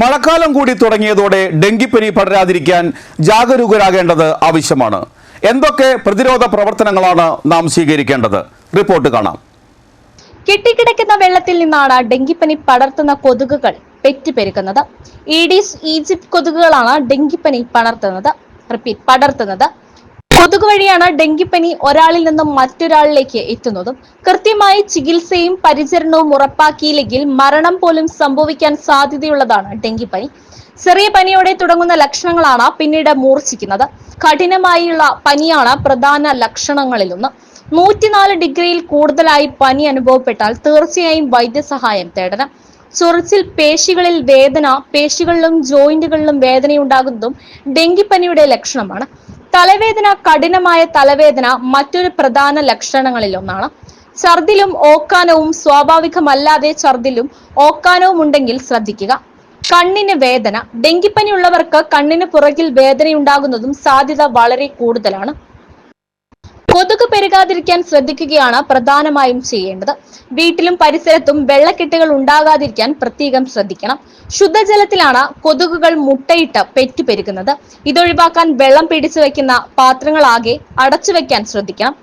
മഴക്കാലം കൂടി തുടങ്ങിയതോടെ ഡെങ്കിപ്പനി പടരാതിരിക്കാൻ ജാഗരൂകരാകേണ്ടത് ആവശ്യമാണ്. എന്തൊക്കെ പ്രതിരോധ പ്രവർത്തനങ്ങളാണ് നാം സ്വീകരിക്കേണ്ടത്? റിപ്പോർട്ട് കാണാം. കെട്ടിക്കിടക്കുന്ന വെള്ളത്തിൽ നിന്നാണ് ഡെങ്കിപ്പനി പടർത്തുന്ന കൊതുകുകൾ പെറ്റുപെരുക്കുന്നത്. ഈഡീസ് ഈജിപ്ത് കൊതുകുകളാണ് ഡെങ്കിപ്പനി പടർത്തുന്നത്. റിപ്പീറ്റ് പടർത്തുന്നത്. കൊതുക് വഴിയാണ് ഡെങ്കിപ്പനി ഒരാളിൽ നിന്നും മറ്റൊരാളിലേക്ക് എത്തുന്നതും. കൃത്യമായി ചികിത്സയും പരിചരണവും ഉറപ്പാക്കിയില്ലെങ്കിൽ മരണം പോലും സംഭവിക്കാൻ സാധ്യതയുള്ളതാണ് ഡെങ്കിപ്പനി. ചെറിയ പനിയോടെ തുടങ്ങുന്ന ലക്ഷണങ്ങളാണ് പിന്നീട് മൂർച്ഛിക്കുന്നത്. കഠിനമായുള്ള പനിയാണ് പ്രധാന ലക്ഷണങ്ങളിലൊന്ന് നൂറ്റിനാല് ഡിഗ്രിയിൽ കൂടുതലായി പനി അനുഭവപ്പെട്ടാൽ തീർച്ചയായും വൈദ്യസഹായം തേടണം. ചൊറിച്ചിൽ പേശികളിൽ വേദന പേശികളിലും ജോയിന്റുകളിലും വേദനയുണ്ടാകുന്നതും ഡെങ്കിപ്പനിയുടെ ലക്ഷണമാണ്. തലവേദന കഠിനമായ തലവേദന മറ്റൊരു പ്രധാന ലക്ഷണങ്ങളിൽ ഒന്നാണ്. ഛർദിലും ഓക്കാനവും സ്വാഭാവികമല്ലാതെ ഛർദിലും ഓക്കാനവും ഉണ്ടെങ്കിൽ ശ്രദ്ധിക്കുക. കണ്ണിന് വേദന. ഡെങ്കിപ്പനി ഉള്ളവർക്ക് കണ്ണിന് പുറകിൽ വേദനയുണ്ടാകുന്നതും സാധ്യത വളരെ കൂടുതലാണ്. കൊതുക് പെരുകാതിരിക്കാൻ ശ്രദ്ധിക്കുകയാണ് പ്രധാനമായും ചെയ്യേണ്ടത്. വീട്ടിലും പരിസരത്തും വെള്ളക്കെട്ടുകൾ ഉണ്ടാകാതിരിക്കാൻ പ്രത്യേകം ശ്രദ്ധിക്കണം. ശുദ്ധജലത്തിലാണ് കൊതുകുകൾ മുട്ടയിട്ട് പെറ്റുപെരുകുന്നത് ഇതൊഴിവാക്കാൻ വെള്ളം പിടിച്ചു വെക്കുന്ന പാത്രങ്ങളാകെ അടച്ചു വെക്കാൻ ശ്രദ്ധിക്കണം.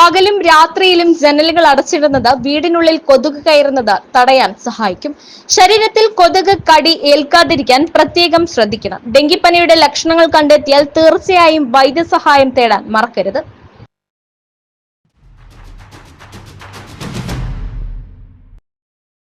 പകലും രാത്രിയിലും ജനലുകൾ അടച്ചിടുന്നത് വീടിനുള്ളിൽ കൊതുക് കയറുന്നത് തടയാൻ സഹായിക്കും. ശരീരത്തിൽ കൊതുക് കടി ഏൽക്കാതിരിക്കാൻ പ്രത്യേകം ശ്രദ്ധിക്കണം. ഡെങ്കിപ്പനിയുടെ ലക്ഷണങ്ങൾ കണ്ടെത്തിയാൽ തീർച്ചയായും വൈദ്യസഹായം തേടാൻ മറക്കരുത്.